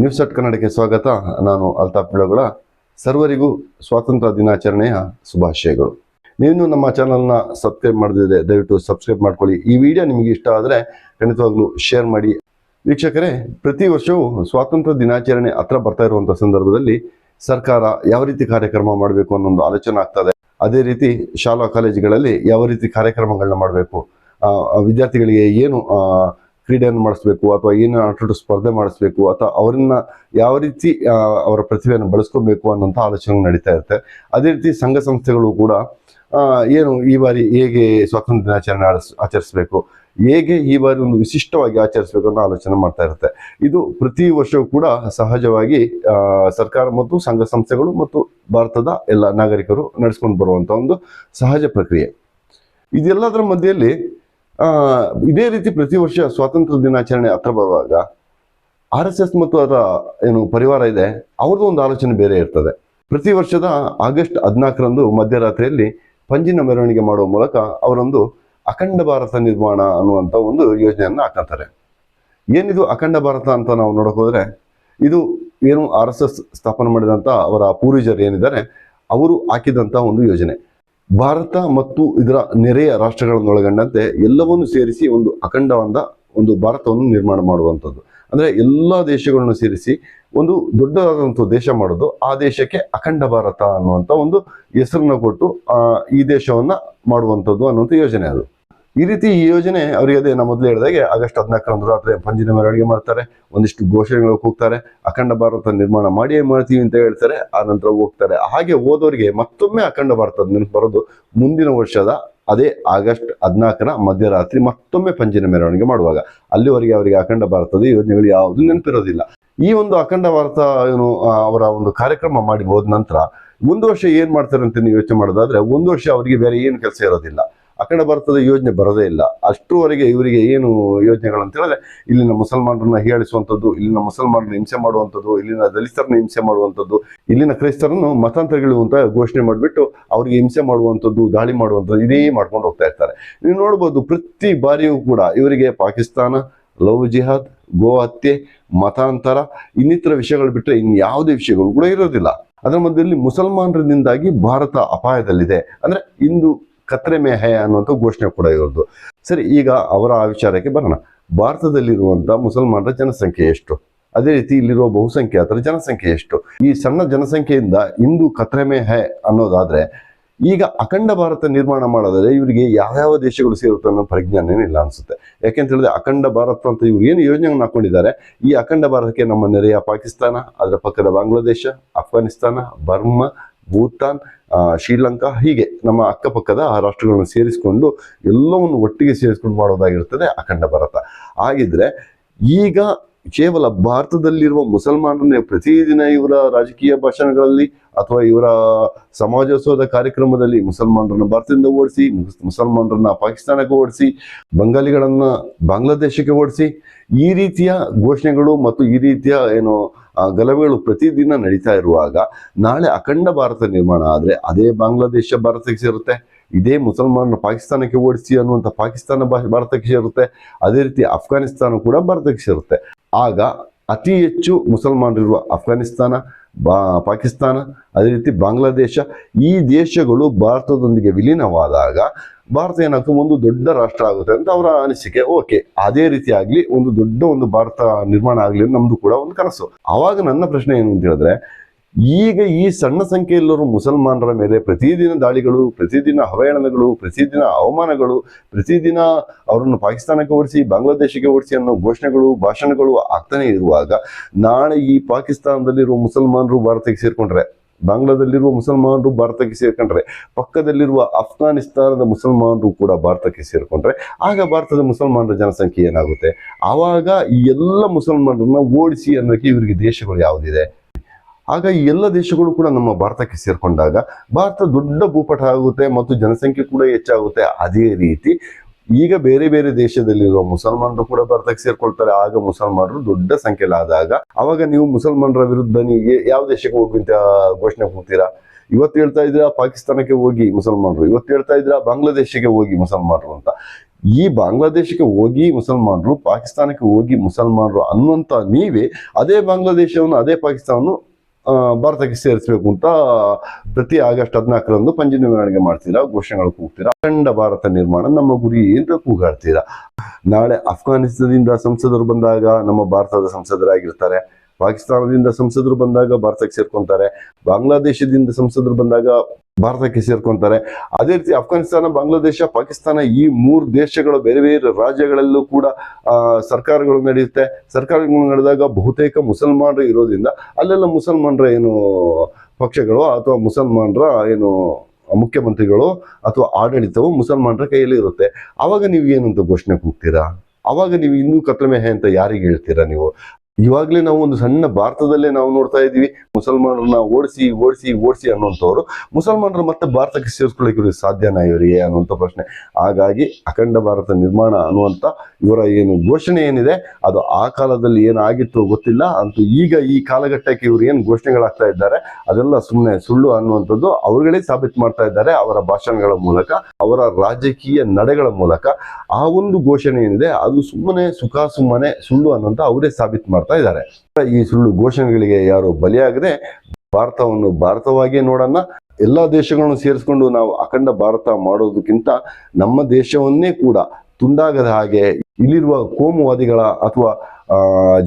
News at ಕನ್ನಡಕ್ಕೆ ಸ್ವಾಗತ. ನಾನು ಅಲ್ತಾಫ್ ಬಿಳಗುಳ. ಸರ್ವರಿಗೂ ಸ್ವಾತಂತ್ರ್ಯ ದಿನಾಚರಣೆಯ ಶುಭಾಶಯಗಳು. ನೀವು ನಮ್ಮ ಚಾನಲ್ನ ಸಬ್ಸ್ಕ್ರೈಬ್ ಮಾಡದಿದ್ರೆ ದಯವಿಟ್ಟು ಸಬ್ಸ್ಕ್ರೈಬ್ ಮಾಡ್ಕೊಳ್ಳಿ. ಈ ವಿಡಿಯೋ ನಿಮಗೆ ಇಷ್ಟ ಆದರೆ ಖಂಡಿತವಾಗ್ಲೂ ಶೇರ್ ಮಾಡಿ. ವೀಕ್ಷಕರೇ, ಪ್ರತಿ ವರ್ಷವೂ ಸ್ವಾತಂತ್ರ್ಯ ದಿನಾಚರಣೆ ಹತ್ರ ಬರ್ತಾ ಇರುವಂಥ ಸಂದರ್ಭದಲ್ಲಿ ಸರ್ಕಾರ ಯಾವ ರೀತಿ ಕಾರ್ಯಕ್ರಮ ಮಾಡಬೇಕು ಅನ್ನೋ ಒಂದು ಆಲೋಚನೆ ಆಗ್ತದೆ ಅದೇ ರೀತಿ ಶಾಲಾ ಕಾಲೇಜುಗಳಲ್ಲಿ ಯಾವ ರೀತಿ ಕಾರ್ಯಕ್ರಮಗಳನ್ನ ಮಾಡಬೇಕು? ವಿದ್ಯಾರ್ಥಿಗಳಿಗೆ ಏನು ಕ್ರೀಡೆಯನ್ನು ಮಾಡಿಸ್ಬೇಕು ಅಥವಾ ಏನು ಆಟೋಟ ಸ್ಪರ್ಧೆ ಮಾಡಿಸ್ಬೇಕು ಅಥವಾ ಅವರನ್ನ ಯಾವ ರೀತಿ ಅವರ ಪ್ರತಿಭೆಯನ್ನು ಬಳಸ್ಕೊಬೇಕು ಅನ್ನೋಂಥ ಆಲೋಚನೆ ನಡೀತಾ ಇರುತ್ತೆ. ಅದೇ ರೀತಿ ಸಂಘ ಸಂಸ್ಥೆಗಳು ಕೂಡ ಏನು ಈ ಬಾರಿ ಹೇಗೆ ಸ್ವಾತಂತ್ರ್ಯ ದಿನಾಚರಣೆ ಆಚರಿಸಬೇಕು, ಹೇಗೆ ಈ ಬಾರಿ ಒಂದು ವಿಶಿಷ್ಟವಾಗಿ ಆಚರಿಸಬೇಕು ಅನ್ನೋ ಆಲೋಚನೆ ಮಾಡ್ತಾ ಇರುತ್ತೆ. ಇದು ಪ್ರತಿ ವರ್ಷವೂ ಕೂಡ ಸಹಜವಾಗಿ ಸರ್ಕಾರ ಮತ್ತು ಸಂಘ ಸಂಸ್ಥೆಗಳು ಮತ್ತು ಭಾರತದ ಎಲ್ಲ ನಾಗರಿಕರು ನಡೆಸ್ಕೊಂಡು ಬರುವಂಥ ಒಂದು ಸಹಜ ಪ್ರಕ್ರಿಯೆ. ಇದೆಲ್ಲದರ ಮಧ್ಯೆಯಲ್ಲಿ ಇದೇ ರೀತಿ ಪ್ರತಿ ವರ್ಷ ಸ್ವಾತಂತ್ರ್ಯ ದಿನಾಚರಣೆ ಹತ್ರ ಬರುವಾಗ ಆರ್ ಎಸ್ ಎಸ್ ಮತ್ತು ಅದರ ಏನು ಪರಿವಾರ ಇದೆ, ಅವ್ರದ್ದು ಒಂದು ಆಲೋಚನೆ ಬೇರೆ ಇರ್ತದೆ. ಪ್ರತಿ ವರ್ಷದ ಆಗಸ್ಟ್ ಹದಿನಾಲ್ಕರಂದು ಮಧ್ಯರಾತ್ರಿಯಲ್ಲಿ ಪಂಜಿನ ಮೆರವಣಿಗೆ ಮಾಡುವ ಮೂಲಕ ಅವರೊಂದು ಅಖಂಡ ಭಾರತ ನಿರ್ಮಾಣ ಅನ್ನುವಂಥ ಒಂದು ಯೋಜನೆಯನ್ನು ಹಾಕಂತಾರೆ ಏನಿದು ಅಖಂಡ ಭಾರತ ಅಂತ ನಾವು ನೋಡಕ್ ಹೋದ್ರೆ, ಇದು ಏನು ಆರ್ ಎಸ್ ಎಸ್ ಸ್ಥಾಪನೆ ಮಾಡಿದಂಥ ಅವರ ಪೂರ್ವಜರು ಏನಿದ್ದಾರೆ, ಅವರು ಹಾಕಿದಂಥ ಒಂದು ಯೋಜನೆ. ಭಾರತ ಮತ್ತು ಇದರ ನೆರೆಯ ರಾಷ್ಟ್ರಗಳನ್ನೊಳಗೊಂಡಂತೆ ಎಲ್ಲವನ್ನು ಸೇರಿಸಿ ಒಂದು ಅಖಂಡವಾದ ಒಂದು ಭಾರತವನ್ನು ನಿರ್ಮಾಣ ಮಾಡುವಂಥದ್ದು. ಅಂದರೆ ಎಲ್ಲ ದೇಶಗಳನ್ನು ಸೇರಿಸಿ ಒಂದು ದೊಡ್ಡದಾದಂಥ ದೇಶ ಮಾಡೋದು, ಆ ದೇಶಕ್ಕೆ ಅಖಂಡ ಭಾರತ ಅನ್ನುವಂಥ ಒಂದು ಹೆಸರನ್ನು ಕೊಟ್ಟು ಈ ದೇಶವನ್ನು ಮಾಡುವಂಥದ್ದು ಅನ್ನುವಂಥ ಯೋಜನೆ ಅದು. ಈ ರೀತಿ ಈ ಯೋಜನೆ ಅವರಿಗೆ ಅದೇ ನಾ ಮೊದಲು ಹೇಳಿದಾಗೆ ಆಗಸ್ಟ್ ಹದಿನಾಲ್ಕರಂದು ರಾತ್ರಿ ಪಂಜಿನ ಮೆರವಣಿಗೆ ಮಾಡ್ತಾರೆ, ಒಂದಿಷ್ಟು ಘೋಷಣೆಗಳು ಹೋಗ್ತಾರೆ, ಅಖಂಡ ಭಾರತ ನಿರ್ಮಾಣ ಮಾಡಿಯೇ ಮಾಡ್ತೀವಿ ಅಂತ ಹೇಳ್ತಾರೆ, ಆ ನಂತರ ಹೋಗ್ತಾರೆ. ಹಾಗೆ ಹೋದವರಿಗೆ ಮತ್ತೊಮ್ಮೆ ಅಖಂಡ ಭಾರತದ ನೆನಪು ಬರೋದು ಮುಂದಿನ ವರ್ಷದ ಅದೇ ಆಗಸ್ಟ್ ಹದಿನಾಲ್ಕರ ಮಧ್ಯರಾತ್ರಿ ಮತ್ತೊಮ್ಮೆ ಪಂಜಿನ ಮೆರವಣಿಗೆ ಮಾಡುವಾಗ. ಅಲ್ಲಿವರೆಗೆ ಅವರಿಗೆ ಅಖಂಡ ಭಾರತದ ಯೋಜನೆಗಳು ಯಾವುದು ನೆನಪಿರೋದಿಲ್ಲ. ಈ ಒಂದು ಅಖಂಡ ಭಾರತ ಏನು ಅವರ ಒಂದು ಕಾರ್ಯಕ್ರಮ ಮಾಡಿ ಹೋದ ನಂತರ ಒಂದು ವರ್ಷ ಏನ್ ಮಾಡ್ತಾರೆ ಅಂತ ನೀವು ಯೋಚನೆ ಮಾಡೋದಾದ್ರೆ, ಒಂದು ವರ್ಷ ಅವರಿಗೆ ಬೇರೆ ಏನು ಕೆಲಸ ಇರೋದಿಲ್ಲ. ಅಖಂಡ ಭಾರತದ ಯೋಜನೆ ಬರೋದೇ ಇಲ್ಲ. ಅಷ್ಟರವರೆಗೆ ಇವರಿಗೆ ಏನು ಯೋಜನೆಗಳು ಅಂತ ಹೇಳಿದ್ರೆ ಇಲ್ಲಿನ ಮುಸಲ್ಮಾನರನ್ನ ಹೀಯಾಳಿಸುವಂಥದ್ದು, ಇಲ್ಲಿನ ಮುಸಲ್ಮಾನರನ್ನ ಹಿಂಸೆ ಮಾಡುವಂಥದ್ದು, ಇಲ್ಲಿನ ದಲಿತರನ್ನ ಹಿಂಸೆ ಮಾಡುವಂಥದ್ದು, ಇಲ್ಲಿನ ಕ್ರೈಸ್ತರನ್ನು ಮತಾಂತರಗಳು ಅಂತ ಘೋಷಣೆ ಮಾಡಿಬಿಟ್ಟು ಅವರಿಗೆ ಹಿಂಸೆ ಮಾಡುವಂಥದ್ದು, ದಾಳಿ ಮಾಡುವಂಥದ್ದು ಇದೇ ಮಾಡ್ಕೊಂಡು ಹೋಗ್ತಾ ಇರ್ತಾರೆ. ನೀವು ನೋಡ್ಬೋದು ಪ್ರತಿ ಬಾರಿಯೂ ಕೂಡ ಇವರಿಗೆ ಪಾಕಿಸ್ತಾನ, ಲವ್ ಜಿಹಾದ್, ಗೋ ಹತ್ಯೆ, ಮತಾಂತರ, ಇನ್ನಿತರ ವಿಷಯಗಳು ಬಿಟ್ಟರೆ ಇನ್ನು ಯಾವುದೇ ವಿಷಯಗಳು ಕೂಡ ಇರೋದಿಲ್ಲ. ಅದರ ಮಧ್ಯದಲ್ಲಿ ಮುಸಲ್ಮಾನರಿಂದಾಗಿ ಭಾರತ ಅಪಾಯದಲ್ಲಿದೆ. ಅಂದರೆ ಇಂದು ಕತ್ರೆ ಮೇ ಹೈ ಅನ್ನುವಂಥ ಘೋಷಣೆ ಕೂಡ ಇರೋದು. ಸರಿ, ಈಗ ಅವರ ಆ ವಿಚಾರಕ್ಕೆ ಬರೋಣ. ಭಾರತದಲ್ಲಿರುವಂಥ ಮುಸಲ್ಮಾನರ ಜನಸಂಖ್ಯೆ ಎಷ್ಟು? ಅದೇ ರೀತಿ ಇಲ್ಲಿರುವ ಬಹುಸಂಖ್ಯಾತರ ಜನಸಂಖ್ಯೆ ಎಷ್ಟು? ಈ ಸಣ್ಣ ಜನಸಂಖ್ಯೆಯಿಂದ ಇಂದು ಕತ್ರೆ ಮೇ ಹೈ ಅನ್ನೋದಾದ್ರೆ, ಈಗ ಅಖಂಡ ಭಾರತ ನಿರ್ಮಾಣ ಮಾಡೋದಾದರೆ ಇವರಿಗೆ ಯಾವ್ಯಾವ ದೇಶಗಳು ಸೇರುತ್ತೆ ಅನ್ನೋ ಪರಿಜ್ಞಾನ ಇಲ್ಲ ಅನಿಸುತ್ತೆ. ಯಾಕೆಂತ ಹೇಳಿದ್ರೆ ಅಖಂಡ ಭಾರತ ಅಂತ ಇವ್ರು ಏನು ಯೋಜನೆಗಳನ್ನ ಹಾಕೊಂಡಿದ್ದಾರೆ? ಈ ಅಖಂಡ ಭಾರತಕ್ಕೆ ನಮ್ಮ ನೆರೆಯ ಪಾಕಿಸ್ತಾನ, ಅದರ ಪಕ್ಕದ ಬಾಂಗ್ಲಾದೇಶ ಅಫ್ಘಾನಿಸ್ತಾನ ಬರ್ಮಾ ಭೂತಾನ್ ಶ್ರೀಲಂಕಾ ಹೀಗೆ ನಮ್ಮ ಅಕ್ಕಪಕ್ಕದ ರಾಷ್ಟ್ರಗಳನ್ನು ಸೇರಿಸಿಕೊಂಡು ಎಲ್ಲವನ್ನು ಒಟ್ಟಿಗೆ ಸೇರಿಸ್ಕೊಂಡು ಮಾಡೋದಾಗಿರ್ತದೆ ಅಖಂಡ ಭಾರತ. ಹಾಗಿದ್ರೆ ಈಗ ಕೇವಲ ಭಾರತದಲ್ಲಿರುವ ಮುಸಲ್ಮಾನರನ್ನೇ ಪ್ರತಿದಿನ ಇವರ ರಾಜಕೀಯ ಭಾಷಣಗಳಲ್ಲಿ ಅಥವಾ ಇವರ ಸಮಾಜೋತ್ಸವದ ಕಾರ್ಯಕ್ರಮದಲ್ಲಿ ಮುಸಲ್ಮಾನರನ್ನ ಭಾರತದಿಂದ ಓಡಿಸಿ ಮುಸಲ್ಮಾನರನ್ನ ಪಾಕಿಸ್ತಾನಕ್ಕೆ ಓಡಿಸಿ, ಬಂಗಾಲಿಗಳನ್ನ ಬಾಂಗ್ಲಾದೇಶಕ್ಕೆ ಓಡಿಸಿ ಈ ರೀತಿಯ ಘೋಷಣೆಗಳು ಮತ್ತು ಈ ರೀತಿಯ ಏನು ಗಲಭೆಗಳು ಪ್ರತಿದಿನ ನಡೀತಾ ಇರುವಾಗ ನಾಳೆ ಅಖಂಡ ಭಾರತ ನಿರ್ಮಾಣ ಆದರೆ ಅದೇ ಬಾಂಗ್ಲಾದೇಶ ಭಾರತಕ್ಕೆ ಸೇರುತ್ತೆ. ಇದೇ ಮುಸಲ್ಮಾನರು ಪಾಕಿಸ್ತಾನಕ್ಕೆ ಓಡಿಸಿ ಅನ್ನುವಂಥ ಪಾಕಿಸ್ತಾನ ಭಾಷೆ ಭಾರತಕ್ಕೆ ಸೇರುತ್ತೆ. ಅದೇ ರೀತಿ ಅಫ್ಘಾನಿಸ್ತಾನ ಕೂಡ ಭಾರತಕ್ಕೆ ಸೇರುತ್ತೆ. ಆಗ ಅತಿ ಹೆಚ್ಚು ಮುಸಲ್ಮಾನರಿರುವ ಅಫ್ಘಾನಿಸ್ತಾನ ಬಾ, ಪಾಕಿಸ್ತಾನ, ಅದೇ ರೀತಿ ಬಾಂಗ್ಲಾದೇಶ, ಈ ದೇಶಗಳು ಭಾರತದೊಂದಿಗೆ ವಿಲೀನವಾದಾಗ ಭಾರತ ಏನಾಗ್ತದೆ? ಒಂದು ದೊಡ್ಡ ರಾಷ್ಟ್ರ ಆಗುತ್ತೆ ಅಂತ ಅವರ ಅನಿಸಿಕೆ. ಓಕೆ ಅದೇ ರೀತಿ ಆಗಲಿ, ಒಂದು ದೊಡ್ಡ ಒಂದು ಭಾರತ ನಿರ್ಮಾಣ ಆಗಲಿ ನಮ್ದು ಕೂಡ ಒಂದು ಕನಸು. ಆವಾಗ ನನ್ನ ಪ್ರಶ್ನೆ ಏನು ಅಂತ ಹೇಳಿದ್ರೆ ಈಗ ಈ ಸಣ್ಣ ಸಂಖ್ಯೆಯಲ್ಲಿರುವ ಮುಸಲ್ಮಾನರ ಮೇಲೆ ಪ್ರತಿದಿನ ದಾಳಿಗಳು, ಪ್ರತಿದಿನ ಹವಯಾಣಗಳು, ಪ್ರತಿದಿನ ಅವಮಾನಗಳು, ಪ್ರತಿದಿನ ಅವರನ್ನು ಪಾಕಿಸ್ತಾನಕ್ಕೆ ಓಡಿಸಿ, ಬಾಂಗ್ಲಾದೇಶಕ್ಕೆ ಓಡಿಸಿ ಅನ್ನೋ ಘೋಷಣೆಗಳು, ಭಾಷಣಗಳು ಆಗ್ತಾನೆ ಇರುವಾಗ ನಾಳೆ ಈ ಪಾಕಿಸ್ತಾನದಲ್ಲಿರುವ ಮುಸಲ್ಮಾನರು ಭಾರತಕ್ಕೆ ಸೇರ್ಕೊಂಡ್ರೆ, ಬಾಂಗ್ಲಾದಲ್ಲಿರುವ ಮುಸಲ್ಮಾನರು ಭಾರತಕ್ಕೆ ಸೇರ್ಕೊಂಡ್ರೆ, ಪಕ್ಕದಲ್ಲಿರುವ ಅಫ್ಘಾನಿಸ್ತಾನದ ಮುಸಲ್ಮಾನರು ಕೂಡ ಭಾರತಕ್ಕೆ ಸೇರ್ಕೊಂಡ್ರೆ, ಆಗ ಭಾರತದ ಮುಸಲ್ಮಾನರ ಜನಸಂಖ್ಯೆ ಏನಾಗುತ್ತೆ? ಆವಾಗ ಈ ಎಲ್ಲ ಮುಸಲ್ಮಾನರನ್ನ ಓಡಿಸಿ ಅನ್ನೋಕ್ಕೆ ಇವರಿಗೆ ದೇಶಗಳು ಯಾವುದಿದೆ? ಆಗ ಈ ಎಲ್ಲ ದೇಶಗಳು ಕೂಡ ನಮ್ಮ ಭಾರತಕ್ಕೆ ಸೇರ್ಕೊಂಡಾಗ ಭಾರತ ದೊಡ್ಡ ಭೂಪಟ ಆಗುತ್ತೆ ಮತ್ತು ಜನಸಂಖ್ಯೆ ಕೂಡ ಹೆಚ್ಚಾಗುತ್ತೆ ಅದೇ ರೀತಿ. ಈಗ ಬೇರೆ ಬೇರೆ ದೇಶದಲ್ಲಿರುವ ಮುಸಲ್ಮಾನರು ಕೂಡ ಭಾರತಕ್ಕೆ ಸೇರ್ಕೊಳ್ತಾರೆ. ಆಗ ಮುಸಲ್ಮಾನರು ದೊಡ್ಡ ಸಂಖ್ಯೆಲಾದಾಗ ಅವಾಗ ನೀವು ಮುಸಲ್ಮಾನರ ವಿರುದ್ಧ ನೀವು ಯಾವ ದೇಶಕ್ಕೆ ಹೋಗಿ ಅಂತ ಘೋಷಣೆ ಕೊಡ್ತೀರಾ? ಇವತ್ತು ಹೇಳ್ತಾ ಇದ್ದೀರಾ ಪಾಕಿಸ್ತಾನಕ್ಕೆ ಹೋಗಿ ಮುಸಲ್ಮಾನರು. ಇವತ್ತು ಹೇಳ್ತಾ ಇದ್ದೀರಾ ಬಾಂಗ್ಲಾದೇಶಕ್ಕೆ ಹೋಗಿ ಮುಸಲ್ಮಾನರು ಅಂತ. ಈ ಬಾಂಗ್ಲಾದೇಶಕ್ಕೆ ಹೋಗಿ ಮುಸಲ್ಮಾನರು, ಪಾಕಿಸ್ತಾನಕ್ಕೆ ಹೋಗಿ ಮುಸಲ್ಮಾನರು ಅನ್ನುವಂಥ ನೀವೇ ಅದೇ ಬಾಂಗ್ಲಾದೇಶವನ್ನು, ಅದೇ ಪಾಕಿಸ್ತಾನವನ್ನು ಭಾರತಕ್ಕೆ ಸೇರಿಸಬೇಕು ಅಂತ ಪ್ರತಿ ಆಗಸ್ಟ್ ಹದಿನಾಲ್ಕರಂದು ಪಂಜಿನ ಮೆರವಣಿಗೆ ಮಾಡ್ತೀರಾ, ಘೋಷಣೆಗಳು ಕೂಗ್ತೀರಾ? ಅಖಂಡ ಭಾರತ ನಿರ್ಮಾಣ ನಮ್ಮ ಗುರಿ ಅಂತ ಕೂಗಾಡ್ತೀರಾ? ನಾಳೆ ಅಫ್ಘಾನಿಸ್ತಾನದಿಂದ ಸಂಸದರು ಬಂದಾಗ ನಮ್ಮ ಭಾರತದ ಸಂಸದರಾಗಿರ್ತಾರೆ. ಪಾಕಿಸ್ತಾನದಿಂದ ಸಂಸದರು ಬಂದಾಗ ಭಾರತಕ್ಕೆ ಸೇರ್ಕೊಂತಾರೆ, ಬಾಂಗ್ಲಾದೇಶದಿಂದ ಸಂಸದರು ಬಂದಾಗ ಭಾರತಕ್ಕೆ ಸೇರ್ಕೊಂತಾರೆ. ಅದೇ ರೀತಿ ಅಫ್ಘಾನಿಸ್ತಾನ ಬಾಂಗ್ಲಾದೇಶ, ಪಾಕಿಸ್ತಾನ ಈ ಮೂರು ದೇಶಗಳು ಬೇರೆ ಬೇರೆ ರಾಜ್ಯಗಳಲ್ಲೂ ಕೂಡ ಸರ್ಕಾರಗಳು ನಡೆಯುತ್ತೆ. ಸರ್ಕಾರಗಳು ನಡೆದಾಗ ಬಹುತೇಕ ಮುಸಲ್ಮಾನರು ಇರೋದ್ರಿಂದ ಅಲ್ಲೆಲ್ಲ ಮುಸಲ್ಮಾನರ ಏನು ಪಕ್ಷಗಳು ಅಥವಾ ಮುಸಲ್ಮಾನರ ಏನು ಮುಖ್ಯಮಂತ್ರಿಗಳು ಅಥವಾ ಆಡಳಿತವು ಮುಸಲ್ಮಾನರ ಕೈಯಲ್ಲಿ ಇರುತ್ತೆ. ಅವಾಗ ನೀವು ಏನಂತ ಘೋಷಣೆ ಕೂಗ್ತೀರಾ ಅವಾಗ ನೀವು ಇನ್ನೂ ಕತ್ತಲೆ ಅಂತ ಯಾರಿಗೆ ಹೇಳ್ತೀರಾ ನೀವು? ಇವಾಗಲೇ ನಾವು ಒಂದು ಸಣ್ಣ ಭಾರತದಲ್ಲೇ ನಾವು ನೋಡ್ತಾ ಇದ್ದೀವಿ. ಮುಸಲ್ಮಾನರನ್ನ ಓಡಿಸಿ ಓಡಿಸಿ ಓಡಿಸಿ ಅನ್ನುವಂಥವ್ರು. ಮುಸಲ್ಮಾನರು ಮತ್ತೆ ಭಾರತಕ್ಕೆ ಸೇರಿಸ್ಕೊಳ್ಳಿಕ್ಕೆ ಸಾಧ್ಯನಾ ಇವರಿಗೆ ಅನ್ನುವಂಥ ಪ್ರಶ್ನೆ. ಹಾಗಾಗಿ ಅಖಂಡ ಭಾರತ ನಿರ್ಮಾಣ ಅನ್ನುವಂಥ ಇವರ ಏನು ಘೋಷಣೆ ಏನಿದೆ, ಅದು ಆ ಕಾಲದಲ್ಲಿ ಏನಾಗಿತ್ತು ಗೊತ್ತಿಲ್ಲ. ಅಂತೂ ಈಗ ಈ ಕಾಲಘಟ್ಟಕ್ಕೆ ಇವರು ಏನು ಘೋಷಣೆಗಳಾಗ್ತಾ ಇದ್ದಾರೆ, ಅದೆಲ್ಲ ಸುಮ್ಮನೆ ಸುಳ್ಳು ಅನ್ನುವಂಥದ್ದು ಅವರುಗಳೇ ಸಾಬೀತು ಮಾಡ್ತಾ ಇದ್ದಾರೆ ಅವರ ಭಾಷಣಗಳ ಮೂಲಕ, ಅವರ ರಾಜಕೀಯ ನಡೆಗಳ ಮೂಲಕ. ಆ ಒಂದು ಘೋಷಣೆ ಏನಿದೆ, ಅದು ಸುಮ್ಮನೆ ಸುಖ ಸುಮ್ಮನೆ ಸುಳ್ಳು ಅನ್ನುವಂಥ ಅವರೇ ಸಾಬೀತು ಮಾಡ್ತಾ ಇದ್ದಾರೆ. ಈ ಸುಳ್ಳು ಘೋಷಣೆಗಳಿಗೆ ಯಾರು ಬಲಿಯಾಗದೆ. ಭಾರತವನ್ನು ಭಾರತವಾಗಿಯೇ ನೋಡೋಣ. ಎಲ್ಲಾ ದೇಶಗಳನ್ನು ಸೇರಿಸ್ಕೊಂಡು ನಾವು ಅಖಂಡ ಭಾರತ ಮಾಡೋದಕ್ಕಿಂತ ನಮ್ಮ ದೇಶವನ್ನೇ ಕೂಡ ತುಂಡಾಗದ ಹಾಗೆ ಇಲ್ಲಿರುವ ಕೋಮುವಾದಿಗಳ ಅಥವಾ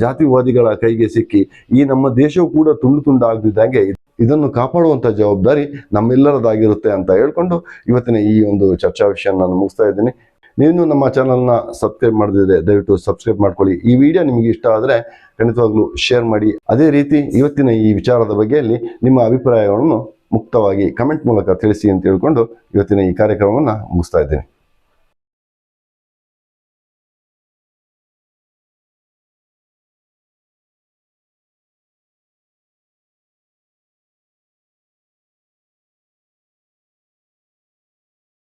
ಜಾತಿವಾದಿಗಳ ಕೈಗೆ ಸಿಕ್ಕಿ ಈ ನಮ್ಮ ದೇಶವು ಕೂಡ ತುಂಡು ತುಂಡು ಆಗದಿದ್ದಂಗೆ ಇದನ್ನು ಕಾಪಾಡುವಂತ ಜವಾಬ್ದಾರಿ ನಮ್ಮೆಲ್ಲರದಾಗಿರುತ್ತೆ ಅಂತ ಹೇಳ್ಕೊಂಡು ಇವತ್ತಿನ ಈ ಒಂದು ಚರ್ಚಾ ವಿಷಯ ನಾನು ಮುಗಿಸ್ತಾ ಇದ್ದೀನಿ. ನೀವು ನಮ್ಮ ಚಾನಲ್ನ ಸಬ್ಸ್ಕ್ರೈಬ್ ಮಾಡದಿದ್ರೆ ದಯವಿಟ್ಟು ಸಬ್ಸ್ಕ್ರೈಬ್ ಮಾಡ್ಕೊಳ್ಳಿ. ಈ ವಿಡಿಯೋ ನಿಮಗೆ ಇಷ್ಟ ಆದರೆ ಖಂಡಿತವಾಗ್ಲೂ ಶೇರ್ ಮಾಡಿ. ಅದೇ ರೀತಿ ಇವತ್ತಿನ ಈ ವಿಚಾರದ ಬಗ್ಗೆಯಲ್ಲಿ ನಿಮ್ಮ ಅಭಿಪ್ರಾಯಗಳನ್ನು ಮುಕ್ತವಾಗಿ ಕಮೆಂಟ್ ಮೂಲಕ ತಿಳಿಸಿ ಅಂತ ಹೇಳ್ಕೊಂಡು ಇವತ್ತಿನ ಈ ಕಾರ್ಯಕ್ರಮವನ್ನು ಮುಗಿಸ್ತಾ ಇದ್ದೇನೆ.